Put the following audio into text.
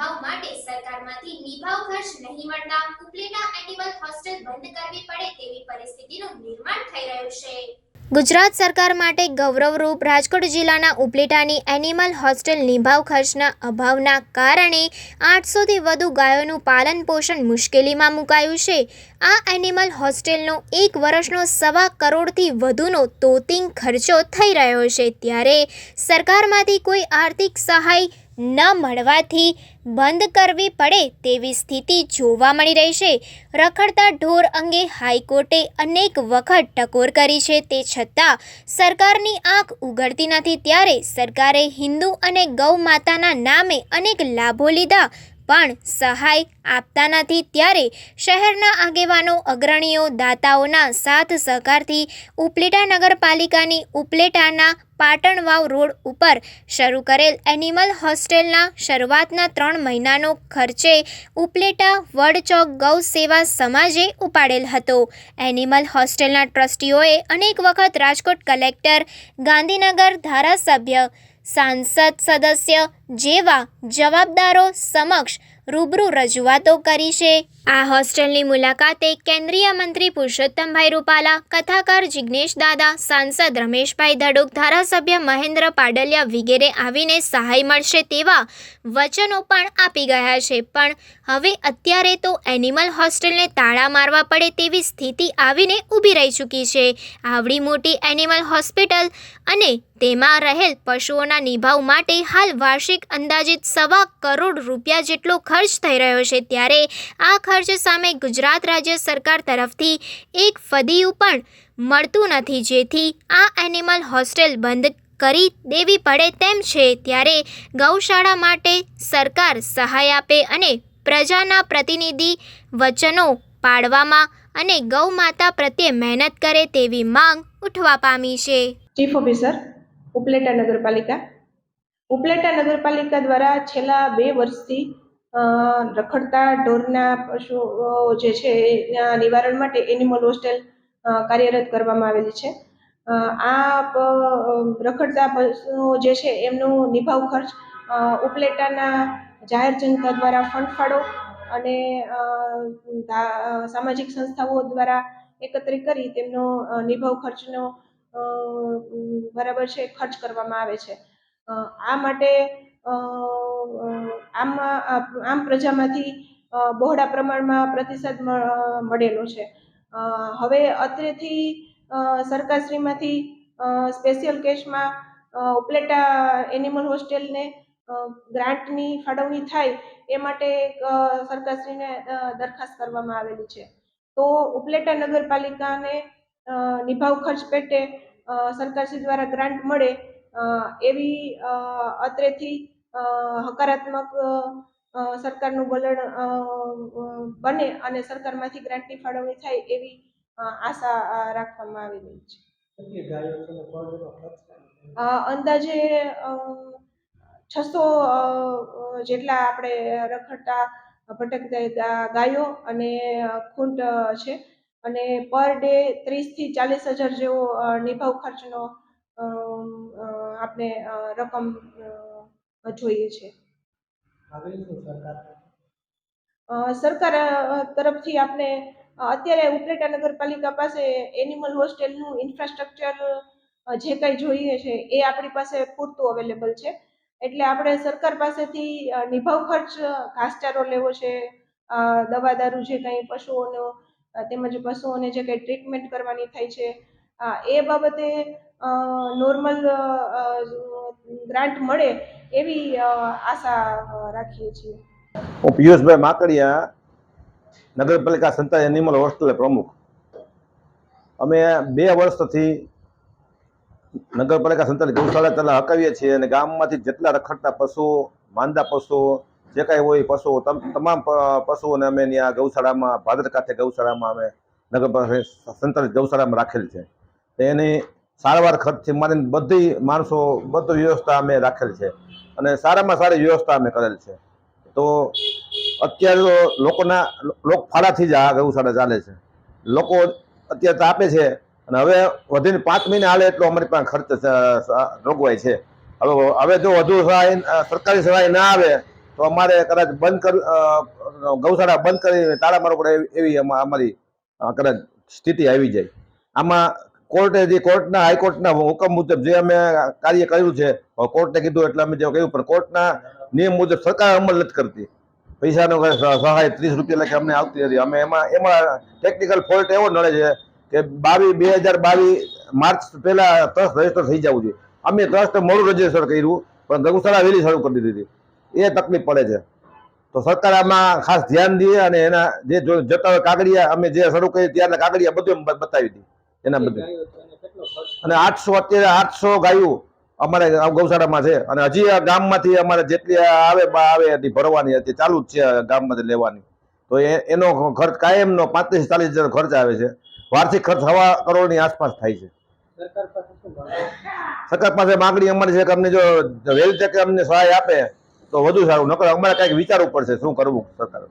નિભાવ માટે સરકારમાંથી નિભાવ ખર્ચ નહીં મળતા ઉપલેટા એનિમલ હોસ્ટેલ બંધ કરવી પડે તેવી પરિસ્થિતિનું નિર્માણ થઈ રહ્યું છે. ગુજરાત સરકાર માટે ગૌરવરૂપ રાજકોટ જિલ્લાના ઉપલેટાની એનિમલ હોસ્ટેલ નિભાવ ખર્ચના અભાવના કારણે આઠસોથી વધુ ગાયોનું પાલન પોષણ મુશ્કેલીમાં મુકાયું છે. આ એનિમલ હોસ્ટેલનો એક વર્ષનો સવા કરોડથી વધુનો તોતિંગ ખર્ચો થઈ રહ્યો છે. ત્યારે સરકારમાંથી કોઈ આર્થિક સહાય ન મળવાથી બંધ કરવી પડે તેવી સ્થિતિ જોવા મળી રહી છે. રખડતા ઢોર અંગે હાઈકોર્ટે અનેક વખત ટકોર કરી છે. તે છતાં સરકારની આંખ ઉઘડતી નથી. ત્યારે સરકારે હિન્દુ અને ગૌ માતાના નામે અનેક લાભો લીધા. પણ સહાય આપતા નથી. ત્યારે શહેરના આગેવાનો, અગ્રણીઓ, દાતાઓના સાથ સહકારથી ઉપલેટા નગરપાલિકાની ઉપલેટાના પાટણવાવ રોડ ઉપર શરૂ કરેલ એનિમલ હોસ્ટેલના શરૂઆતના ત્રણ મહિનાનો ખર્ચે ઉપલેટા વડચોક ગૌ સેવા સમાજે ઉપાડેલ હતો. એનિમલ હોસ્ટેલના ટ્રસ્ટીઓએ અનેક વખત રાજકોટ કલેક્ટર, ગાંધીનગર ધારાસભ્ય સાંસદ સદસ્ય જેવા જવાબદારો સમક્ષ રૂબરૂ રજૂઆતો કરી છે. આ હોસ્ટેલની મુલાકાતે કેન્દ્રીય મંત્રી પુરુષોત્તમભાઈ રૂપાલા, કથાકાર જિજ્ઞેશ દાદા, સાંસદ રમેશભાઈ ધડુક, ધારાસભ્ય મહેન્દ્ર પાડલિયા વગેરે આવીને સહાય મળશે તેવા વચનો પણ આપી ગયા છે. પણ હવે અત્યારે તો એનિમલ હોસ્ટેલને તાળા મારવા પડે તેવી સ્થિતિ આવીને ઊભી રહી ચૂકી છે. આવડી મોટી એનિમલ હોસ્પિટલ અને તેમાં રહેલ પશુઓના નિભાવ માટે હાલ વાર્ષિક અંદાજિત સવા કરોડ રૂપિયા જેટલો ખર્ચ થઈ રહ્યો છે ત્યારે આ ખર્ચ સામે ગુજરાત રાજ્ય સરકાર તરફથી એક ફદીયું પણ મળતું નથી. જેથી આ એનિમલ હોસ્ટેલ બંધ કરી દેવી પડે તેમ છે. ત્યારે ગૌશાળા માટે સરકાર સહાય આપે અને પ્રજાના પ્રતિનિધિ વચનો પાડવામાં અને ગૌ માતા પ્રત્યે મહેનત કરે તેવી માંગ ઉઠવા પામી છે. ચીફ ઓફિસર ઉપલેટા નગરપાલિકા. ઉપલેટા નગરપાલિકા દ્વારા છેલ્લા બે વર્ષથી રખડતા ઢોરના પશુઓ જે છે એના નિવારણ માટે એનિમલ હોસ્ટેલ કાર્યરત કરવામાં આવેલી છે. આ રખડતા પશુઓ જે છે એમનું નિભાવ ખર્ચ ઉપલેટાના જાહેર જનતા દ્વારા ફંડ ફાળો અને સામાજિક સંસ્થાઓ દ્વારા એકત્રિત કરી તેમનો નિભાવ ખર્ચનો બરાબર છે, ખર્ચ કરવામાં આવે છે. આ માટે આમ આમ પ્રજામાંથી બહોળા પ્રમાણમાં પ્રતિસાદ મળેલો છે. હવે અત્રેથી સરકારશ્રીમાંથી સ્પેશિયલ કેસમાં ઉપલેટા એનિમલ હોસ્ટેલને ગ્રાન્ટની ફાળવણી થાય એ માટે એક, સરકારશ્રીને દરખાસ્ત કરવામાં આવેલી છે. તો ઉપલેટા નગરપાલિકાને નિભાવ ખર્ચ પેટે સરકારશ્રી દ્વારા ગ્રાન્ટ મળે એવી અત્રેથી હકારાત્મક સરકારનું વલણ બને અને સરકારમાંથી ગ્રાન્ટની ફાળવણી થાય એવી આશા રાખવામાં આવી રહી છે. અંદાજે છસો જેટલા આપણે રખડતા ભટકતા ગાયો અને ખૂંટ છે. અને પર ડે ત્રીસથી ચાલીસ હજાર જેવો નિભાવ ખર્ચનો આપણે રકમ જોઈએ છે. સરકાર? અ, સરકાર તરફથી આપણે અત્યારે ઉપલેટા નગરપાલિકા પાસે એનિમલ હોસ્ટેલનું ઇન્ફ્રાસ્ટ્રક્ચર જે કંઈ જોઈએ છે એ આપણી પાસે પૂરતું અવેલેબલ છે. એટલે આપણે સરકાર પાસેથી નિભાવ ખર્ચ ઘાસચારો લેવો છે દવા દારૂ જે કંઈ પશુઓનો તેમજ પશુઓને જે કંઈ ટ્રીટમેન્ટ કરવાની થાય છે એ બાબતે નોર્મલ ગ્રાન્ટ મળે એવી આશા રાખીએ છીએ. હું પિયુષભાઈ માકડિયા, નગરપાલિકા સંતા એનિમલ હોસ્ટેલ પ્રમુખ. અમે બે વર્ષથી નગરપાલિકા સંતાની ગૌશાળા ચલા હકાવીએ છીએ અને ગામમાંથી જેટલા રખડતા પશુઓ માંદા પશુઓ જે કાંઈ હોય પશુઓ તમામ પશુઓને અમે ત્યાં ગૌશાળામાં ભાદર કાંઠે ગૌશાળામાં અમે નગરપાલિકા સંચાલિત ગૌશાળામાં રાખેલ છે. એની સારવાર ખર્ચથી મારીને બધી માણસો બધી વ્યવસ્થા અમે રાખેલ છે. અને સારામાં સારી વ્યવસ્થા અમે કરેલ છે. તો અત્યારે તો લોકોના લોક ફાળાથી જ આ ગૌશાળા ચાલે છે. લોકો અત્યારે તાપે છે અને હવે વધીને પાંચ મહિને હાલે એટલો અમારી પાસે ખર્ચ અ, છે. હવે હવે જો વધુ સહાય સરકારી સહાય ના આવે તો અમારે કદાચ બંધ કર ગૌશાળા બંધ કરી તાળા મારવું પડે એવી અમારી કદાચ સ્થિતિ આવી જાય. આમાં કોર્ટે જે કોર્ટના હાઈકોર્ટના હુકમ મુજબ જે અમે કાર્ય કર્યું છે કોર્ટે કીધું એટલે અમે જે કહ્યું, પણ કોર્ટના નિયમ મુજબ સરકાર અમલ નથી કરતી. પૈસાનો સહાય ત્રીસ રૂપિયા લખે અમને આવતી હતી અમે એમાં એમાં ટેકનિકલ ફોલ્ટ એવો નડે છે કે બાવીસ બે હજાર બાવીસ માર્ચ પહેલા ટ્રસ્ટ રજિસ્ટર થઈ જવું જોઈએ. અમે ટ્રસ્ટ મોડું રજિસ્ટર કર્યું, પણ ગૌશાળા વહેલી શરૂ કરી દીધી. એ તકલીફ પડે છે. તો સરકાર આમાં ખાસ ધ્યાન દે અને એના જે જતા કાગળિયા, અમે જે શરૂ કરી ત્યારના કાગળિયા બધું બતાવી હતી એના બધું અને આઠસો અત્યારે આઠસો ગાયો અમારે ગૌશાળામાં છે. અને હજી આ ગામમાંથી અમારે જેટલી આવે બા આવે એટલી ભરવાની હતી ચાલુ જ છે ગામમાંથી લેવાની. તો એનો ખર્ચ કાયમનો પાંત્રીસ ચાલીસ હજાર ખર્ચ આવે છે. વાર્ષિક ખર્ચ હવા કરોડની આસપાસ થાય છે. સરકાર પાસે સરકાર માગણી અમારી છે કે અમને જો વહેલી તકે અમને સહાય આપે તો વધુ સારું. નકર અમારે કાંઈક વિચારવું પડશે શું કરવું સરકાર.